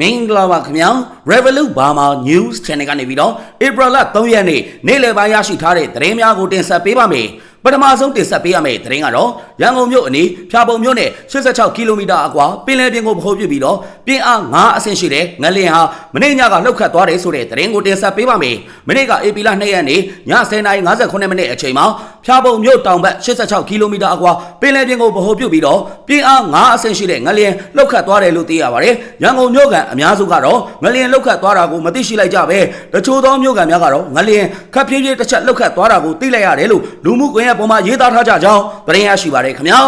မင်္ဂလာပါခင်ဗျာ Revolut Burma News Channel ကနေပြီးတော့ April လ3ရက်နေ့နေ့လယ်ပိုင်းရရှိထားတဲ့သတင်းများကိုတင်ဆက်ပေးပါမယ်ပထမဆုံးတင်ဆက်ပေးရမယ့်သတင်းကတော့ရန်ကုန်မြို့အနီးဖြာပုံမြို့နယ်86ကီလိုမီတာအကွာပင်လယ်ပြင်ကိုဗဟိုပြုပြီးတော့ပြင်းအား9အဆင့်ရှိတဲ့ငလင်ဟာမနေ့ညကလှုပ်ခတ်သွားတယ်ဆိုတဲ့သတင်းကိုတင်ဆက်ပေးပါမယ်မနေ့က AP လ2ရက်နေ့ည10:58မိနစ်အချိန်မှာဖြာပုံမြို့တောင်ဘက်86ကီလိုမီတာအကွာပင်လယ်ပြင်ကိုဗဟိုပြုပြီးတော့ပြင်းအား9အဆင့်ရှိတဲ့ငလင်လှုပ်ခတ်သွားတယ်လို့သိရပါတယ်ရန်ကုန်မြို့ကအများစုကတော့ငလင်လှုပ်ခတ်သွားတာကိုမသိရှိလိုက်ကြပဲတချို့သောမြို့ကန်များကတော့ငလင်ခပ်ဖြည်းဖြည်းတစ်ချက်လှုပ်ခတ်သွားတာကိုသိလိုက်ရတယ်လို့လူမှုကွန်ရက်ပေါ်မှာရေးသားထားကြကြောင်းသတင်းရရှိပါတယ်ခင်ဗျာ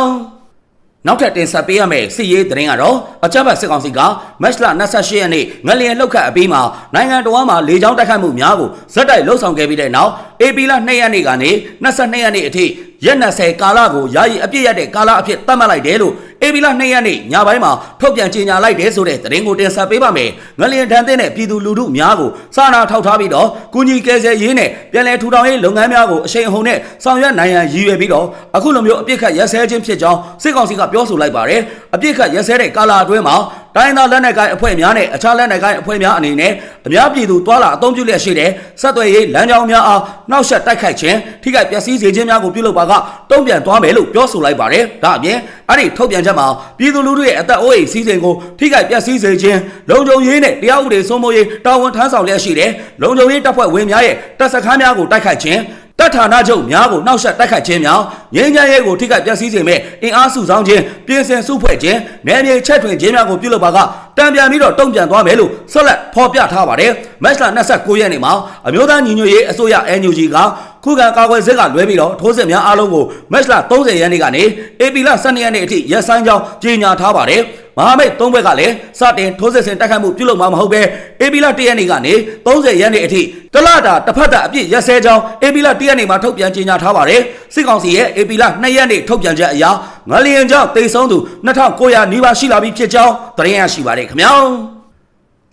နောက်ထပ်တင်ဆက်ပေးရမယ့်စစ်ရေးသတင်းကတော့အကြမ်းဖက်စစ်ကောင်စီကမတ်လ28ရက်နေ့ငလျင်လှုပ်ခတ်အပြီးမှာနိုင်ငံတော်မှာလေကြောင်းတိုက်ခိုက်မှုများကိုဇက်တိုက်လှုပ်ဆောင်ခဲ့ပြီးတဲ့နောက် AP လ2ရက်နေ့ကနေ22ရက်နေ့အထိရက်20ကာလကိုယာယီအပြည့်ရတဲ့ကာလအဖြစ်သတ်မှတ်လိုက်တယ်လို့ AP လ2ရက်နေ့ညပိုင်းမှာထုတ်ပြန်ကြေညာလိုက်တယ်ဆိုတဲ့သတင်းကိုတင်ဆက်ပေးပါမယ်။ငလျင်တန်တဲ့နဲ့ပြည်သူလူထုများကိုစာနာထောက်ထားပြီးတော့ကုညီကယ်ဆယ်ရေးနဲ့ပြည်내ထူထောင်ရေးလုပ်ငန်းများကိုအရှိန်အဟုန်နဲ့ဆောင်ရွက်နိုင်ရန်ရည်ရွယ်ပြီးတော့အခုလိုမျိုးအပြစ်ခတ်ရက်စဲခြင်းဖြစ်ကြောင်းစစ်ကောင်စီကပြောဆိုလိုက်ပါတယ်။အပြစ်ခတ်ရက်စဲတဲ့ကာလအတွင်းမှာ တိုင်းသားလက်နက်ကိုင်အဖွဲ့များနဲ့အခြားလက်နက်ကိုင်အဖွဲ့များအနေနဲ့အများပြည်သူတွာလာအုံပြုလျက်ရှိတဲ့ဆက်သွယ်ရေးလမ်းကြောင်းများအားနှောက်ယှက်တိုက်ခိုက်ခြင်းထိခိုက်ပျက်စီးစေခြင်းများကိုပြုလုပ်ပါကတုံ့ပြန်သွားမယ်လို့ပြောဆိုလိုက်ပါတယ်။ဒါအပြင်အဲ့ဒီထုတ်ပြန်ချက်မှာပြည်သူလူထုရဲ့အသက်အိုးအိမ်စီးစိမ်ကိုထိခိုက်ပျက်စီးစေခြင်းလုံခြုံရေးနဲ့တရားဥပဒေစိုးမိုးရေးတာဝန်ထမ်းဆောင်လျက်ရှိတဲ့လုံခြုံရေးတပ်ဖွဲ့ဝင်များရဲ့တပ်စခန်းများကိုတိုက်ခိုက်ခြင်း တပ်ဌာနချုပ်များကိုနှောက်ယှက်တိုက်ခိုက်ခြင်းများငြိမ်းချမ်းရေးကိုထိခိုက်ပျက်စီးစေမဲ့အင်အားစုဆောင်ခြင်းပြင်ဆင်စုဖွဲ့ခြင်းနယ်မြေချက်ထွင်ခြင်းများကိုပြုလုပ်ပါကတံပြန်ပြီးတော့တုံ့ပြန်သွားမယ်လို့ဆက်လက်ဖော်ပြထားပါတယ်မတ်လ29ရက်နေ့မှာအမျိုးသားညီညွတ်ရေးအစိုးရ NUG ကခုခံကာကွယ်စစ်ကလွဲပြီးတော့ထိုးစစ်များအားလုံးကိုမတ်လ30ရက်နေ့ကနေ AP လ12ရက်နေ့အထိရက်ဆိုင်ကြောင်းကြေညာထားပါတယ် မဟာမိတ်သုံးဘက်ကလည်းစတင်ထိုးစစ်ဆင်တိုက်ခိုက်မှုပြုလုပ်မှာမဟုတ်ပဲအေပီလာ1ရက်နေ့ကနေ30ရက်နေ့အထိတလတာတစ်ဖက်တာအပြည့်ရက်စဲကြောင်းအေပီလာ1ရက်နေ့မှာထုတ်ပြန်ကြေညာထားပါတယ်စစ်ကောင်စီရဲ့အေပီလာ2ရက်နေ့ထုတ်ပြန်ချက်အရငလျင်ကြောင့်တိတ်ဆုံးသူ2900နီးပါးရှိလာပြီဖြစ်ကြောင်းသတင်းရရှိပါတယ်ခင်ဗျာ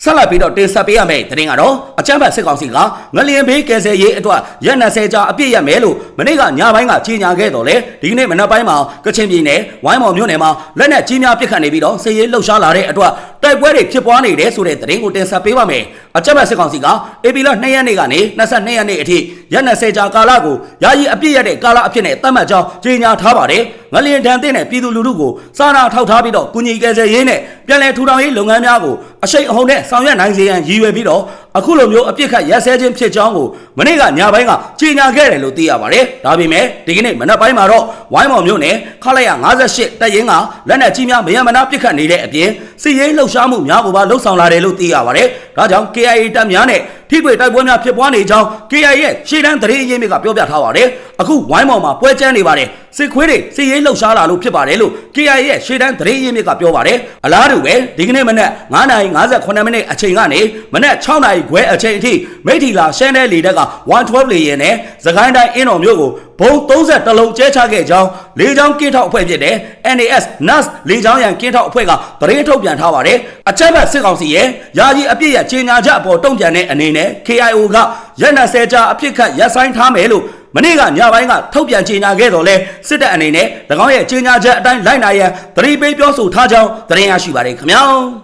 ဆက်လက်ပြီးတော့တင်ဆက်ပေးရမယ့်သတင်းကတော့အချမ်းဘတ်စစ်ကောင်စီကငလျင်ဘေးကယ်ဆယ်ရေးအတွက်ရက်20ကြာအပြည့်ရမယ်လို့မနေ့ကညပိုင်းကကြေညာခဲ့တော့လေဒီကနေ့မနက်ပိုင်းမှာကချင်ပြည်နယ်ဝိုင်းမော်မြို့နယ်မှာလက်နက်ကြီးများပစ်ခတ်နေပြီးတော့စစ်ရေးလှုပ်ရှားလာတဲ့အတွက်တိုက်ပွဲတွေဖြစ်ပွားနေတယ်ဆိုတဲ့သတင်းကိုတင်ဆက်ပေးပါမယ်အချမ်းဘတ်စစ်ကောင်စီကအေပီလ2ရက်နေ့ကနေ22ရက်နေ့အထိရက်20ကြာကာလကိုယာယီအပြည့်ရတဲ့ကာလအဖြစ်နဲ့သတ်မှတ်ကြောင်းကြေညာထားပါတယ်ငလျင်တန်တဲ့နဲ့ပြည်သူလူထုကိုစာနာထောက်ထားပြီးတော့ကုညီကယ်ဆယ်ရေးနဲ့ပြည်내ထူထောင်ရေးလုပ်ငန်းများကိုအရှိန်အဟုန်နဲ့ဆောင်ရွက်နိုင်စေရန်ရည်ရွယ်ပြီးတော့အခုလိုမျိုးအပြစ်ခတ်ရက်စဲခြင်းဖြစ်ကြောင်းကိုမနေ့ကညပိုင်းကကြေညာခဲ့တယ်လို့သိရပါတယ်။ဒါပေမဲ့ဒီကနေ့မနက်ပိုင်းမှာတော့ဝိုင်းမော်မြို့နယ်ခလိုက်ရ58တပ်ရင်းကလက်နက်ကြီးများမယံမနာပစ်ခတ်နေတဲ့အပြင်စစ်ရေးလှုပ်ရှားမှုများကိုပါလှုပ်ဆောင်လာတယ်လို့သိရပါတယ်။ဒါကြောင့် KIA တပ်များနဲ့ ထိတွေ့တိုက်ပွဲများဖြစ်ပွားနေကြောင်း KIA ရဲ့ရှေ့တန်းသတင်းအရင်းမြစ်ကပြောပြထားပါတယ်။အခုဝိုင်းမော်မှာပွဲကျန်းနေပါတယ်။စစ်ခွေးတွေစစ်ရေးလှုပ်ရှားလာလို့ဖြစ်ပါတယ်လို့ KIA ရဲ့ရှေ့တန်းသတင်းအရင်းမြစ်ကပြောပါတယ်။အလားတူပဲဒီကနေ့မနက်9:58မိနစ်အချိန်ကနေမနက်6:00နာရီခွဲအချိန်အထိမိထီလာရှမ်းတဲ့လေတက်က112လေယာဉ်နဲ့သခိုင်းတိုင်းအင်းတော်မြို့ကိုဘုံ30တလုံးကျဲချခဲ့ကြောင်းလေကြောင်းကင်းထောက်အဖွဲ့ဖြစ်တဲ့ NAS NAS လေကြောင်းရန်ကင်းထောက်အဖွဲ့ကသတင်းထုတ်ပြန်ထားပါတယ်။အချက်ဘက်စစ်ကောင်စီရဲ့ယာယီအပြည့်ရကြေညာချက်အပေါ်တုံ့ပြန်တဲ့အနေနဲ့ KIO ကရက်20ကြာအပြစ်ခတ်ရပ်ဆိုင်းထားမယ်လို့မနေ့ကညပိုင်းကထုတ်ပြန်ကြေညာခဲ့တော့လဲစစ်တပ်အနေနဲ့၎င်းရဲ့ကြေညာချက်အတိုင်းလိုက်နာရန်သတိပေးပြောဆိုထားကြောင်းသတင်းရရှိပါတယ်ခင်ဗျာ။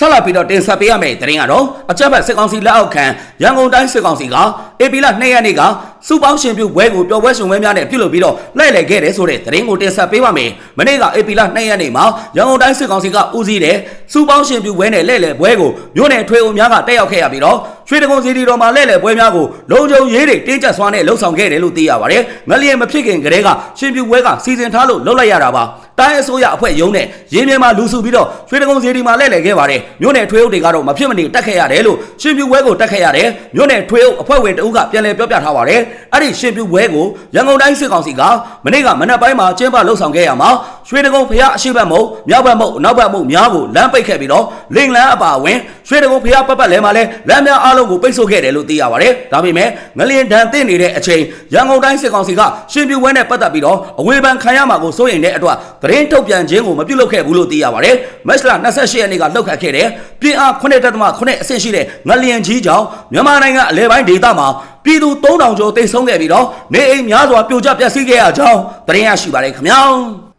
ဆက်လက်ပြီးတော့တင်ဆက်ပေးရမယ့်သတင်းကတော့အကြက်ဘက်စစ်ကောင်စီလက်အောက်ခံရန်ကုန်တိုင်းစစ်ကောင်စီကအေပီလ2ရက်နေ့ကစုပေါင်းရှင်ပြုဘွဲကိုပျော်ပွဲရှင်ပွဲများနဲ့ပြုလုပ်ပြီးတော့လှည့်လည်ခဲ့တယ်ဆိုတဲ့သတင်းကိုတင်ဆက်ပေးပါမယ်။မနေ့ကအေပီလ2ရက်နေ့မှာရန်ကုန်တိုင်းစစ်ကောင်စီကဦးစီးတဲ့စုပေါင်းရှင်ပြုဘွဲနဲ့လှည့်လည်ဘွဲကိုမြို့နယ်ထွေအုံများကတက်ရောက်ခဲ့ရပြီးတော့ရွှေတကုံစီတီတော်မှာလှည့်လည်ဘွဲများကိုလုံခြုံရေးတွေတင်းကျပ်စွာနဲ့လှုပ်ဆောင်ခဲ့တယ်လို့သိရပါတယ်။ငလျင်မဖြစ်ခင်ကတည်းကရှင်ပြုဘွဲကစီစဉ်ထားလို့လှုပ်လိုက်ရတာပါ။တိုင်းအစိုးရအဖွဲ့ရုံးနဲ့ရင်းမြမှာလူစုပြီးတော့ရွှေတကုံစီတီမှာလှည့်လည်ခဲ့ပါတယ်။မြို့နယ်ထွေအုပ်တွေကတော့မဖြစ်မနေတက်ခဲ့ရတယ်လို့ရှင်ပြုဘွဲကိုတက်ခဲ့ရတယ်။မြို့နယ်ထွေအုပ်အဖွဲ့ဝင်တဦးကပြန်လည်ပြောပြထားပါတယ်။အဲ့ဒီရှင်ပြုဘွဲကိုရန်ကုန်တိုင်းစစ်ကောင်စီကမနေ့ကမနက်ပိုင်းမှာကျင်းပလှုပ်ဆောင်ခဲ့ရမှာရွှေတကုံဖျားအရှိတ်ဘက်မုံမြောက်ဘက်မုံနောက်ဘက်မုံများကိုလမ်းပိတ်ခဲ့ပြီးတော့လင်လန်းအပါအဝင်ရွှေတကုံဖျားပတ်ပတ်လဲမှာလဲလမ်းများအားလုံးကိုပိတ်ဆို့ခဲ့တယ်လို့သိရပါတယ်။ဒါပေမဲ့ငလျင်ဒဏ်သင့်နေတဲ့အချိန်ရန်ကုန်တိုင်းစစ်ကောင်စီကရှင်ပြုဘွဲနဲ့ပတ်သက်ပြီးတော့အဝေဖန်ခံရမှာကိုစိုးရိမ်တဲ့အတွက်သတင်းထုတ်ပြန်ခြင်းကိုမပြုလုပ်ခဲ့ဘူးလို့သိရပါတယ်။မက်စလာ28ရက်နေ့ကလှုပ်ခတ်ခဲ့တဲ့ပြင်အား9.8အဆင့်ရှိတဲ့ငလျင်ကြီးကြောင့်မြန်မာနိုင်ငံအလဲပိုင်းဒေသမှာပြည်သူ3000ကျော်တိတ်ဆုံးခဲ့ပြီးတော့နေအိမ်များစွာပြိုကျပျက်စီးခဲ့ရကြောင်းသတင်းရရှိပါတယ်ခင်ဗျာ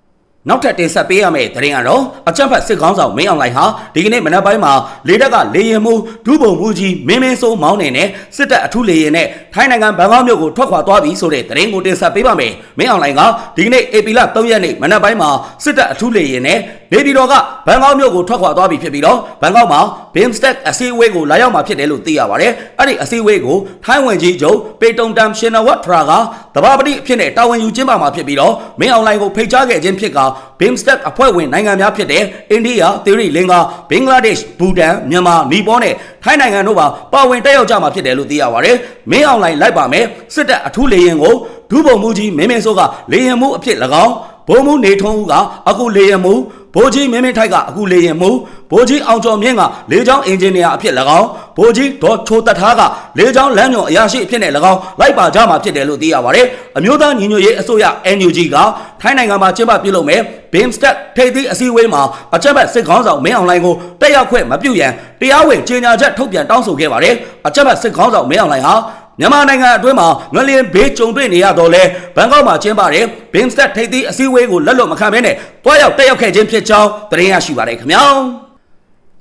နောက်ထပ်တင်ဆက်ပေးရမယ့်သတင်းကတော့အကြံဖတ်စစ်ကောင်းဆောင်မင်းအောင်လှိုင်ဟာဒီကနေ့မနက်ပိုင်းမှာလေတပ်ကလေရင်မှုဒုဗိုလ်မှူးကြီးမင်းမင်းစိုးမောင်းနေနဲ့စစ်တပ်အထူးလေရင်နဲ့ထိုင်းနိုင်ငံဘန်ကောက်မြို့ကိုထွက်ခွာသွားပြီဆိုတဲ့သတင်းကိုတင်ဆက်ပေးပါမယ်။မင်းအောင်လှိုင်ကဒီကနေ့ဧပြီလ3ရက်နေ့မနက်ပိုင်းမှာစစ်တပ်အထူးလေရင်နဲ့ နေပြည်တော်ကဘန်ကောက်မြို့ကိုထွက်ခွာသွားပြီဖြစ်ပြီးတော့ဘန်ကောက်မှာ BIMSTEC အစည်းအဝေးကိုလာရောက်မှာဖြစ်တယ်လို့သိရပါတယ်။အဲ့ဒီအစည်းအဝေးကိုထိုင်းဝင်ကြီးချုပ်ပေတုံတမ်ရှင်နဝတ်ထရာကတဘာပတိအဖြစ်နဲ့တာဝန်ယူကျင်းပမှာဖြစ်ပြီးတော့မင်းအောင်လှိုင်ကိုဖိတ်ကြားခဲ့ခြင်းဖြစ်က BIMSTEC အဖွဲ့ဝင်နိုင်ငံများဖြစ်တဲ့အိန္ဒိယ၊သီရိလင်္ကာ၊ဘင်္ဂလားဒေ့ရှ်၊ဘူတန်၊မြန်မာ၊နီပေါနဲ့ထိုင်းနိုင်ငံတို့ပါပါဝင်တက်ရောက်ကြမှာဖြစ်တယ်လို့သိရပါတယ်။မင်းအောင်လှိုင်လိုက်ပါမယ်စစ်တပ်အထူးလေရင်ကိုဒုဗိုလ်မှူးကြီးမင်းမင်းစိုးကလေရင်မှုအဖြစ်၎င်း ဘုံမှုနေထုံးဦးကအခုလေရင်မှုဘိုးကြီးမင်းမင်းထိုက်ကအခုလေရင်မှုဘိုးကြီးအောင်ကျော်မြင့်ကလေချောင်းအင်ဂျင်နီယာအဖြစ်၎င်းဘိုးကြီးဒေါ်ချိုတထားကလေချောင်းလမ်းညွန်အရာရှိအဖြစ်နဲ့၎င်းလိုက်ပါကြမှာဖြစ်တယ်လို့သိရပါတယ်။အမျိုးသားညီညွတ်ရေးအစိုးရ NUG ကထိုင်းနိုင်ငံမှာကျင်းပပြုလုပ်မယ် BIMSTEC ထိပ်သီးအစည်းအဝေးမှာအကြက်ဘက်စစ်ခေါင်းဆောင်မင်းအောင်လှိုင်ကိုတက်ရောက်ခွင့်မပြုရန်တရားဝင်ကြေညာချက်ထုတ်ပြန်တောင်းဆိုခဲ့ပါတယ်။အကြက်ဘက်စစ်ခေါင်းဆောင်မင်းအောင်လှိုင်ဟာ မြန်မာနိုင်ငံအတွင်းမှာငလျင်ဘေးကြုံတွေ့နေရတော့လဲဘန်ကောက်မှာကျင်းပတဲ့ BIMSTEC ထိပ်သီးအစည်းအဝေးကိုလက်လွတ်မခံဘဲနဲ့တွားရောက်တက်ရောက်ခဲ့ခြင်းဖြစ်ကြောင်းသတင်းရရှိပါတယ်ခင်ဗျာ။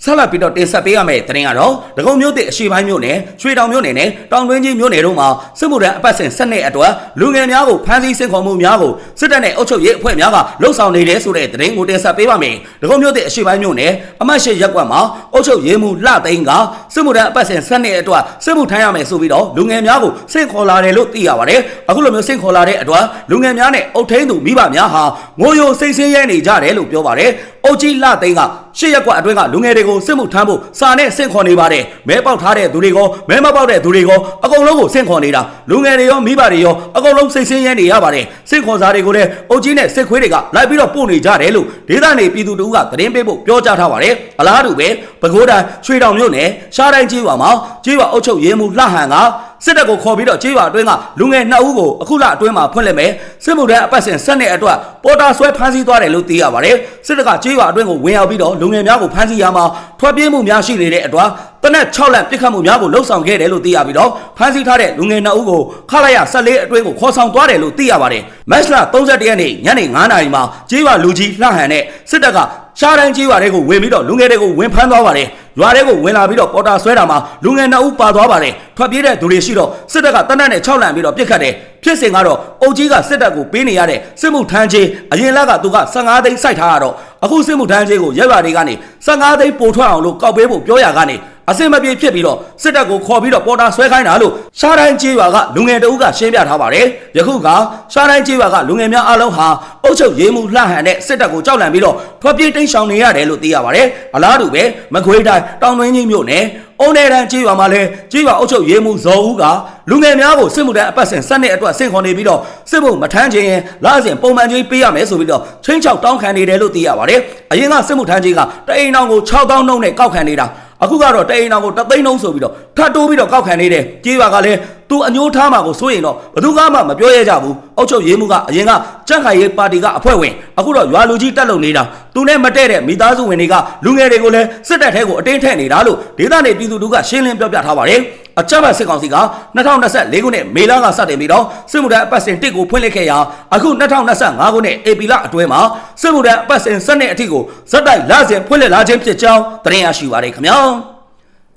ဆက်လက်ပြီးတော့တင်ဆက်ပေးရမယ့်သတင်းကတော့ဒဂုံမြို့သစ်အရှိပိုင်းမြို့နယ်ရွှေတောင်မြို့နယ်နဲ့တောင်တွင်းကြီးမြို့နယ်တို့မှာစစ်မှုထမ်းအပတ်စဉ်ဆက်နှစ်အတွက်လူငယ်များကိုဖမ်းဆီးဆင့်ခေါ်မှုများကိုစစ်တပ်နဲ့အုပ်ချုပ်ရေးအဖွဲ့များကလှုပ်ဆောင်နေတယ်ဆိုတဲ့သတင်းကိုတင်ဆက်ပေးပါမယ်။ဒဂုံမြို့သစ်အရှိပိုင်းမြို့နယ်အမတ်ရှိရက်ကွက်မှာအုပ်ချုပ်ရေးမှူးလှသိန်းကစစ်မှုထမ်းအပတ်စဉ်ဆက်နှစ်အတွက်စစ်မှုထမ်းရမယ်ဆိုပြီးတော့လူငယ်များကိုဆင့်ခေါ်လာတယ်လို့သိရပါတယ်။အခုလိုမျိုးဆင့်ခေါ်လာတဲ့အတွက်လူငယ်များနဲ့အုပ်ထိန်းသူမိဘများဟာငိုယိုစိတ်ဆင်းရဲနေကြတယ်လို့ပြောပါတယ်။အုပ်ကြီးလှသိန်းကရှစ်ရက်ကွက်အတွင်းကလူငယ်တွေကိုစစ်မှုထမ်းဖို့စာနဲ့ဆင့်ခေါ်နေပါတယ်မဲပေါက်ထားတဲ့သူတွေကိုမဲမပေါက်တဲ့သူတွေကိုအကုန်လုံးကိုဆင့်ခေါ်နေတာလူငယ်တွေရောမိဘတွေရောအကုန်လုံးစိတ်ဆင်းရဲနေရပါတယ်ဆင့်ခေါ်စာတွေကိုလည်းအုပ်ကြီးနဲ့စစ်ခွေးတွေကလိုက်ပြီးတော့ပို့နေကြတယ်လို့ဒေသနေပြည်သူတို့ကသတင်းပေးဖို့ပြောကြားထားပါတယ်အလားတူပဲပဲခူးတိုင်းရွှေတောင်မြို့နယ်ရှားတိုင်းကြီးရွာမှာကြီးရွာအုပ်ချုပ်ရေးမှူးလှဟန်ကစစ်တပ်ကိုခေါ်ပြီးတော့ကြေးရွာအတွင်းကလူငယ်နှစ်ဦးကိုအခုလအတွင်းမှာဖွင့်လှစ်မယ်စစ်မှုထမ်းအပတ်စဉ်ဆက်တဲ့အတွက်ပေါ်တာဆွဲဖမ်းဆီးသွားတယ်လို့သိရပါတယ်စစ်တပ်ကကြေးရွာအတွင်းကိုဝင်ရောက်ပြီးတော့လူငယ်များကိုဖမ်းဆီးရမှာထွက်ပြေးမှုများရှိနေတဲ့အတွက်တနက်6လက်ပြစ်ခတ်မှုများကိုလှုပ်ဆောင်ခဲ့တယ်လို့သိရပြီးတော့ဖမ်းဆီးထားတဲ့လူငယ်နှစ်ဦးကိုခလာရ14အတွင်းကိုခေါ်ဆောင်သွားတယ်လို့သိရပါတယ်မက်စလာ31ရက်နေ့ညနေ9:00နာရီမှာကြေးရွာလူကြီးလှဟန်နဲ့စစ်တပ်က ရှားတိုင်းကြေးရွာတွေကိုဝင်ပြီးတော့လူငယ်တွေကိုဝင်ဖမ်းသွားပါတယ်ရွာတွေကိုဝင်လာပြီးတော့ပေါ်တာဆွဲတာမှာလူငယ်နှစ်ဦးပါသွားပါတယ်ထွက်ပြေးတဲ့သူတွေရှိတော့စစ်တပ်ကတနက်နဲ့6လန့်ပြီးတော့ပြစ်ခတ်တယ်ဖြစ်စဉ်ကတော့အုပ်ကြီးကစစ်တပ်ကိုပေးနေရတဲ့စစ်မှုထမ်းချင်းအရင်လက်ကသူက15သိန်းစိုက်ထားရတော့အခုစစ်မှုထမ်းချင်းကိုရက်ရွာတွေကနေ15သိန်းပို့ထွက်အောင်လို့ကောက်ပေးဖို့ပြောရကနေ အစင်မပြေဖြစ်ပြီးတော့စစ်တပ်ကိုခေါ်ပြီးတော့ပေါ်တာဆွဲခိုင်းတာလို့ရှားတိုင်းကျေးရွာကလူငယ်တအုပ်ကရှင်းပြထားပါတယ်ယခုကရှားတိုင်းကျေးရွာကလူငယ်များအလုံးဟာအုပ်ချုပ်ရေးမှုလှဟန်တဲ့စစ်တပ်ကိုကြောက်လန့်ပြီးတော့ထွက်ပြေးတိမ်းရှောင်နေရတယ်လို့သိရပါတယ်အလားတူပဲမကွေးတိုင်းတောင်တွင်းကြီးမြို့နယ်အုံနယ်တန်းကြေးရွာမှာလဲကြေးရွာအုပ်ချုပ်ရေးမှုဇော်ဦးကလူငယ်များကိုစစ်မှုထမ်းအပတ်စဉ်စက်နှစ်အတွက်ဆင့်ခေါ်နေပြီးတော့စစ်မှုမထမ်းခြင်းရင်လာစဉ်ပုံမှန်ကြီးပေးရမယ်ဆိုပြီးတော့ချင်းချောက်တောင်းခံနေတယ်လို့သိရပါတယ်အရင်ကစစ်မှုထမ်းကြီးကတအိမ်အောင်ကို6000နှုန်းနဲ့ကောက်ခံနေတာ အခုကတော့တအိမ်အောင်ကိုတသိန်းနှုန်းဆိုပြီးတော့ထပ်တိုးပြီးတော့ကောက်ခံနေတယ်ကြေးရွာကလည်းသူအညိုးထားမှာကိုစိုးရင်တော့ဘယ်သူမှမပြောရကြဘူးအုတ်ချုပ်ရေးမှုကအရင်ကကြက်ခိုင်ရေးပါတီကအဖွဲ့ဝင်အခုတော့ရွာလူကြီးတက်လုံနေတာသူနဲ့မတည့်တဲ့မိသားစုဝင်တွေကလူငယ်တွေကိုလည်းစစ်တပ်ထဲကိုအတင်းထည့်နေတာလို့ဒေသနေပြည်သူတို့ကရှင်းလင်းပြောပြထားပါတယ် အကြမ်းဖက်စစ်ကောင်စီက2024ခုနှစ်မေလကစတင်ပြီးတော့စစ်မှုထမ်းအပတ်စဉ်1ကိုဖွင့်လှစ်ခဲ့ရာအခု2025ခုနှစ်ဧပြီလအတွင်းမှာစစ်မှုထမ်းအပတ်စဉ်7အထိကိုဇက်တိုက်လစဉ်ဖွင့်လှစ်လာခြင်းဖြစ်ကြောင်းသတင်းရရှိပါတယ်ခင်ဗျာ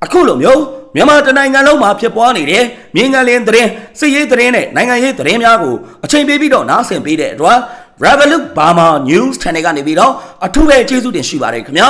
အခုလိုမျိုးမြန်မာတနိုင်ငံလုံးမှာဖြစ်ပွားနေတဲ့မြင်းငလင်းသတင်းစစ်ရေးသတင်းနဲ့နိုင်ငံရေးသတင်းများကိုအချိန်ပေးပြီးတော့နားဆင်ပေးတဲ့အတွက် Revolut Burma News Channel ကနေပြီးတော့အထူးပဲကျေးဇူးတင်ရှိပါတယ်ခင်ဗျာ